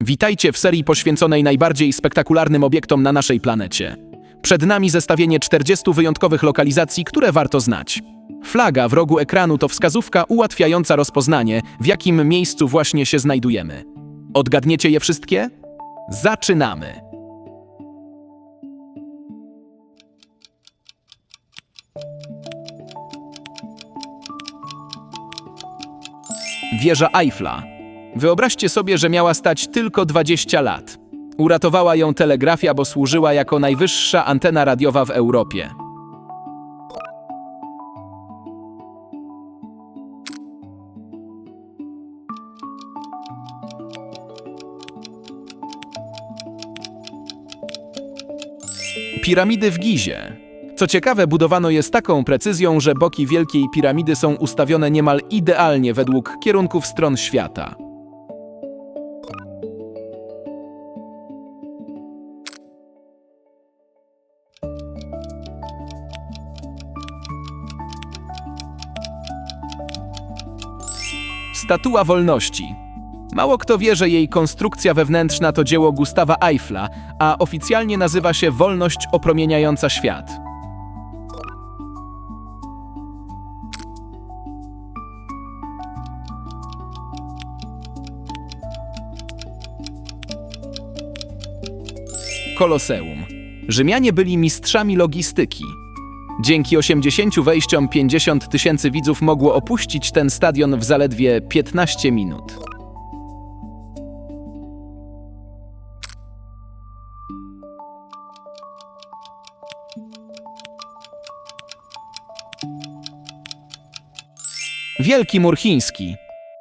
Witajcie w serii poświęconej najbardziej spektakularnym obiektom na naszej planecie. Przed nami zestawienie 40 wyjątkowych lokalizacji, które warto znać. Flaga w rogu ekranu to wskazówka ułatwiająca rozpoznanie, w jakim miejscu właśnie się znajdujemy. Odgadniecie je wszystkie? Zaczynamy! Wieża Eiffla. Wyobraźcie sobie, że miała stać tylko 20 lat. Uratowała ją telegrafia, bo służyła jako najwyższa antena radiowa w Europie. Piramidy w Gizie. Co ciekawe, budowano je z taką precyzją, że boki Wielkiej Piramidy są ustawione niemal idealnie według kierunków stron świata. Statua Wolności. Mało kto wie, że jej konstrukcja wewnętrzna to dzieło Gustawa Eiffla, a oficjalnie nazywa się Wolność opromieniająca świat. Koloseum. Rzymianie byli mistrzami logistyki. Dzięki 80 wejściom 50 tysięcy widzów mogło opuścić ten stadion w zaledwie 15 minut. Wielki mur chiński.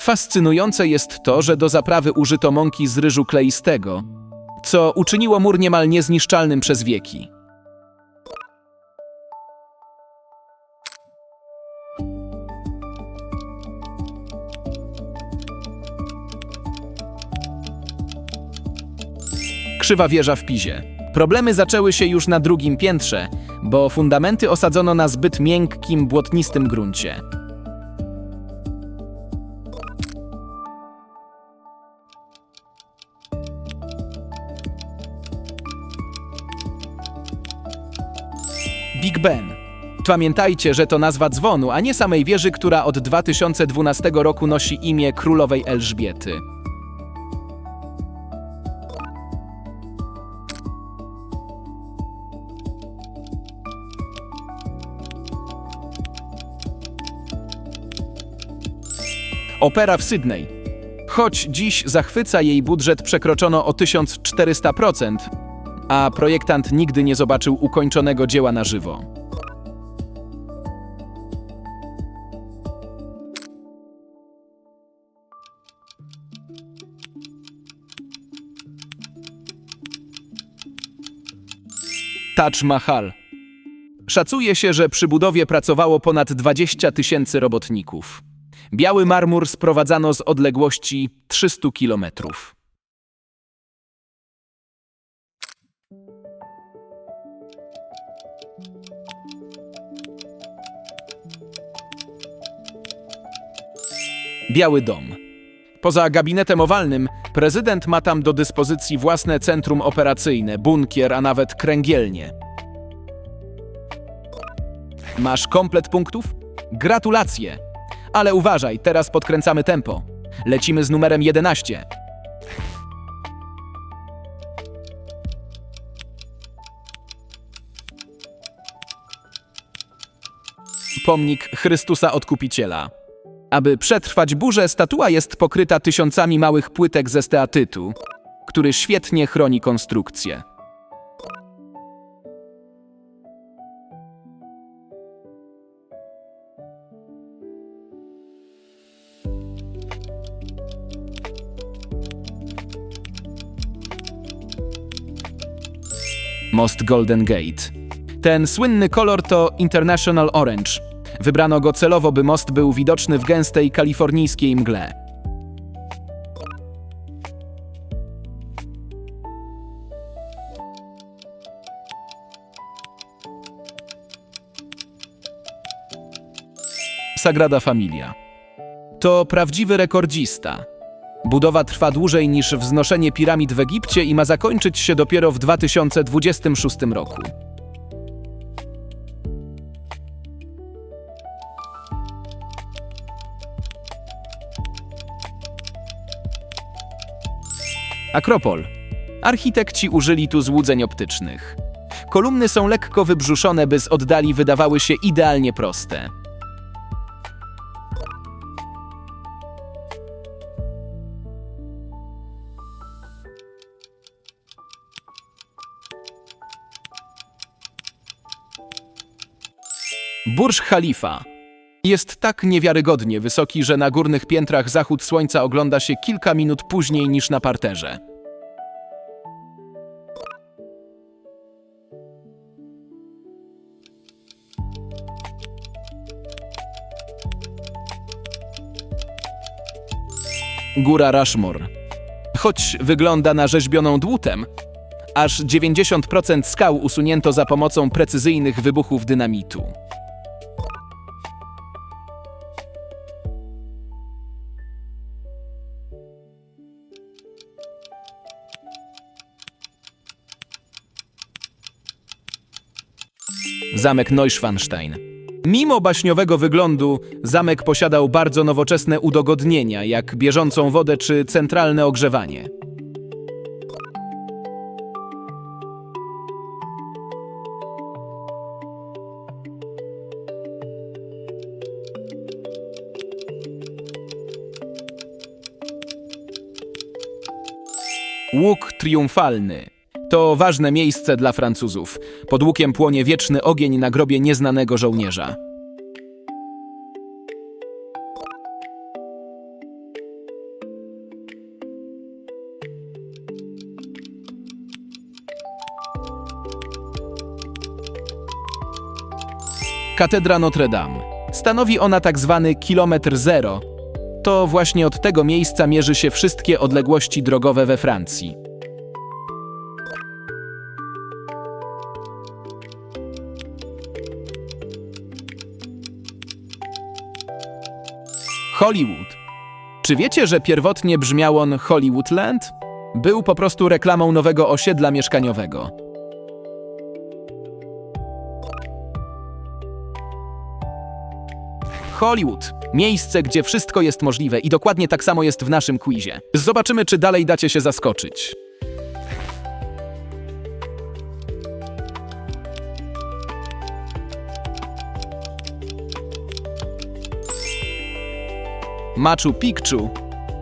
Fascynujące jest to, że do zaprawy użyto mąki z ryżu kleistego, co uczyniło mur niemal niezniszczalnym przez wieki. Krzywa wieża w Pizie. Problemy zaczęły się już na drugim piętrze, bo fundamenty osadzono na zbyt miękkim, błotnistym gruncie. Big Ben. Pamiętajcie, że to nazwa dzwonu, a nie samej wieży, która od 2012 roku nosi imię królowej Elżbiety. Opera w Sydney. Choć dziś zachwyca jej budżet przekroczono o 1400%, a projektant nigdy nie zobaczył ukończonego dzieła na żywo. Taj Mahal. Szacuje się, że przy budowie pracowało ponad 20 tysięcy robotników. Biały marmur sprowadzano z odległości 300 kilometrów. Biały Dom. Poza gabinetem owalnym, prezydent ma tam do dyspozycji własne centrum operacyjne, bunkier, a nawet kręgielnie. Masz komplet punktów? Gratulacje! Ale uważaj, teraz podkręcamy tempo. Lecimy z numerem 11. Pomnik Chrystusa Odkupiciela. Aby przetrwać burzę, statua jest pokryta tysiącami małych płytek ze steatytu, który świetnie chroni konstrukcję. Most Golden Gate. Ten słynny kolor to International Orange. Wybrano go celowo, by most był widoczny w gęstej kalifornijskiej mgle. Sagrada Familia. To prawdziwy rekordzista. Budowa trwa dłużej niż wznoszenie piramid w Egipcie i ma zakończyć się dopiero w 2026 roku. Akropol. Architekci użyli tu złudzeń optycznych. Kolumny są lekko wybrzuszone, by z oddali wydawały się idealnie proste. Burj Khalifa jest tak niewiarygodnie wysoki, że na górnych piętrach zachód słońca ogląda się kilka minut później niż na parterze. Góra Rushmore. Choć wygląda na rzeźbioną dłutem, aż 90% skał usunięto za pomocą precyzyjnych wybuchów dynamitu. Zamek Neuschwanstein. Mimo baśniowego wyglądu, zamek posiadał bardzo nowoczesne udogodnienia, jak bieżącą wodę czy centralne ogrzewanie. Łuk triumfalny. To ważne miejsce dla Francuzów. Pod łukiem płonie wieczny ogień na grobie nieznanego żołnierza. Katedra Notre Dame. Stanowi ona tak zwany kilometr zero. To właśnie od tego miejsca mierzy się wszystkie odległości drogowe we Francji. Hollywood. Czy wiecie, że pierwotnie brzmiał on Hollywoodland? Był po prostu reklamą nowego osiedla mieszkaniowego. Hollywood. Miejsce, gdzie wszystko jest możliwe i dokładnie tak samo jest w naszym quizie. Zobaczymy, czy dalej dacie się zaskoczyć. Machu Picchu.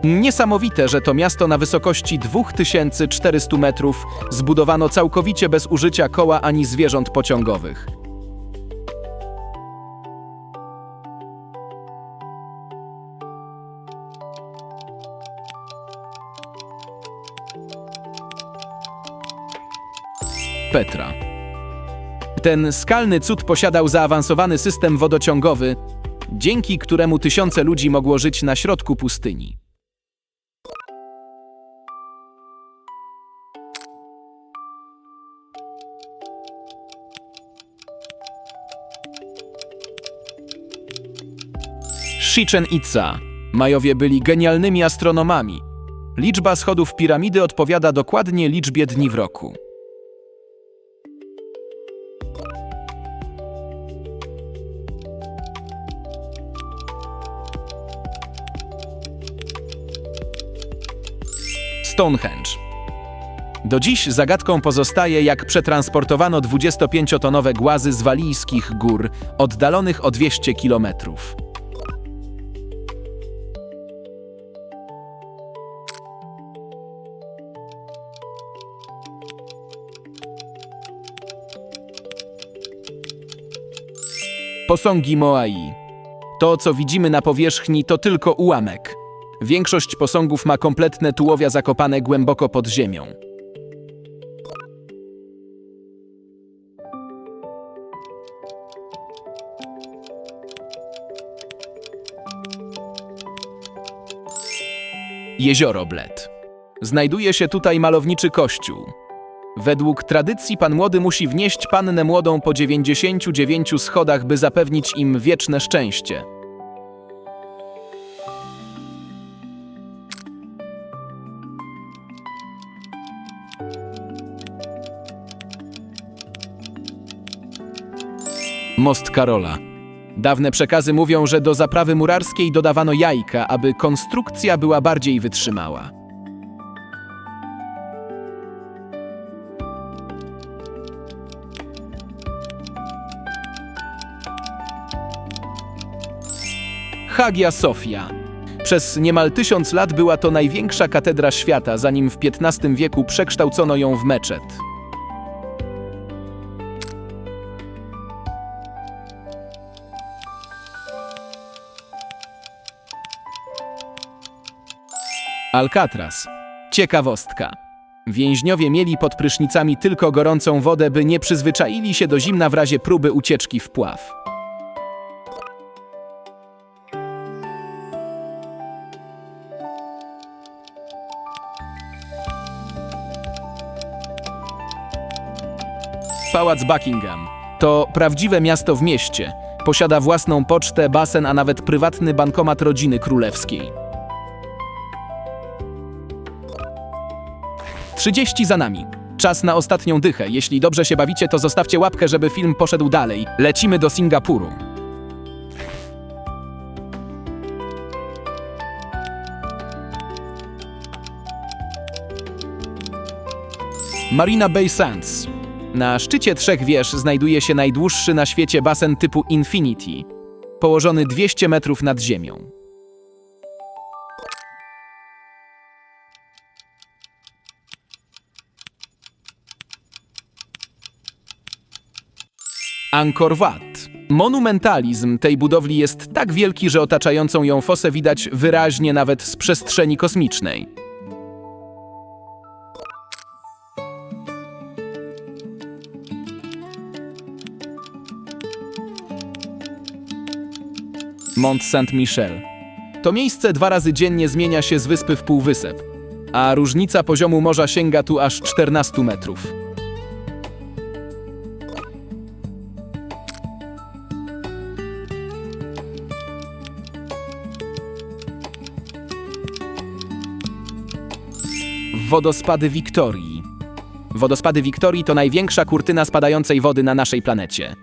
Niesamowite, że to miasto na wysokości 2400 metrów zbudowano całkowicie bez użycia koła ani zwierząt pociągowych. Petra. Ten skalny cud posiadał zaawansowany system wodociągowy, dzięki któremu tysiące ludzi mogło żyć na środku pustyni. Chichen Itza. Majowie byli genialnymi astronomami. Liczba schodów piramidy odpowiada dokładnie liczbie dni w roku. Stonehenge. Do dziś zagadką pozostaje, jak przetransportowano 25-tonowe głazy z walijskich gór, oddalonych o 200 kilometrów. Posągi Moai. To, co widzimy na powierzchni, to tylko ułamek. Większość posągów ma kompletne tułowia zakopane głęboko pod ziemią. Jezioro Bled. Znajduje się tutaj malowniczy kościół. Według tradycji pan młody musi wnieść pannę młodą po 99 schodach, by zapewnić im wieczne szczęście. Most Karola. Dawne przekazy mówią, że do zaprawy murarskiej dodawano jajka, aby konstrukcja była bardziej wytrzymała. Hagia Sofia. Przez niemal tysiąc lat była to największa katedra świata, zanim w XV wieku przekształcono ją w meczet. Alcatraz. Ciekawostka. Więźniowie mieli pod prysznicami tylko gorącą wodę, by nie przyzwyczaili się do zimna w razie próby ucieczki w pław. Pałac Buckingham to prawdziwe miasto w mieście. Posiada własną pocztę, basen, a nawet prywatny bankomat rodziny królewskiej. 30 za nami. Czas na ostatnią dychę. Jeśli dobrze się bawicie, to zostawcie łapkę, żeby film poszedł dalej. Lecimy do Singapuru. Marina Bay Sands. Na szczycie trzech wież znajduje się najdłuższy na świecie basen typu Infinity, położony 200 metrów nad ziemią. Angkor Wat. Monumentalizm tej budowli jest tak wielki, że otaczającą ją fosę widać wyraźnie nawet z przestrzeni kosmicznej. Mont Saint-Michel. To miejsce dwa razy dziennie zmienia się z wyspy w półwysep, a różnica poziomu morza sięga tu aż 14 metrów. Wodospady Wiktorii. Wodospady Wiktorii to największa kurtyna spadającej wody na naszej planecie.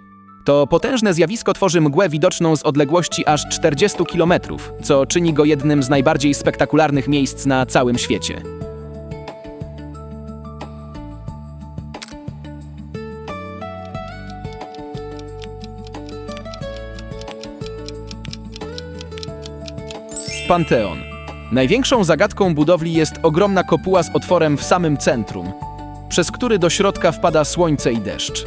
To potężne zjawisko tworzy mgłę widoczną z odległości aż 40 km, co czyni go jednym z najbardziej spektakularnych miejsc na całym świecie. Panteon. Największą zagadką budowli jest ogromna kopuła z otworem w samym centrum, przez który do środka wpada słońce i deszcz.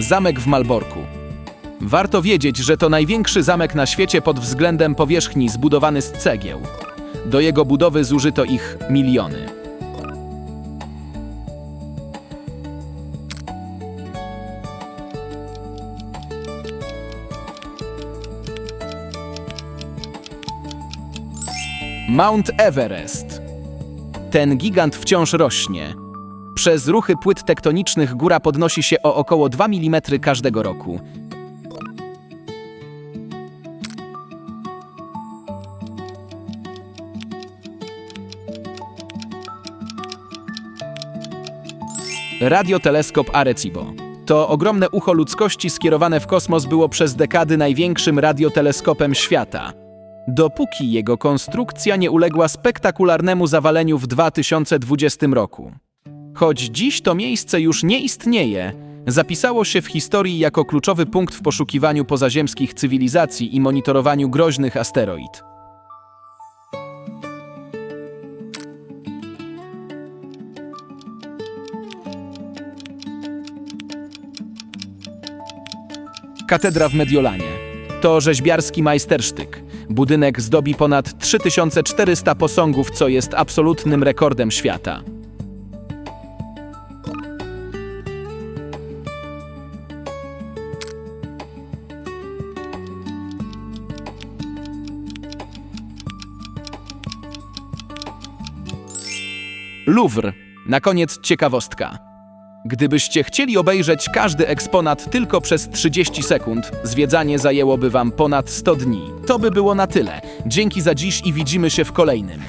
Zamek w Malborku. Warto wiedzieć, że to największy zamek na świecie pod względem powierzchni zbudowany z cegieł. Do jego budowy zużyto ich miliony. Mount Everest. Ten gigant wciąż rośnie. Przez ruchy płyt tektonicznych góra podnosi się o około 2 mm każdego roku. Radioteleskop Arecibo. To ogromne ucho ludzkości skierowane w kosmos było przez dekady największym radioteleskopem świata. Dopóki jego konstrukcja nie uległa spektakularnemu zawaleniu w 2020 roku. Choć dziś to miejsce już nie istnieje, zapisało się w historii jako kluczowy punkt w poszukiwaniu pozaziemskich cywilizacji i monitorowaniu groźnych asteroid. Katedra w Mediolanie. To rzeźbiarski majstersztyk. Budynek zdobi ponad 3400 posągów, co jest absolutnym rekordem świata. Louvre. Na koniec ciekawostka. Gdybyście chcieli obejrzeć każdy eksponat tylko przez 30 sekund, zwiedzanie zajęłoby wam ponad 100 dni. To by było na tyle. Dzięki za dziś i widzimy się w kolejnym.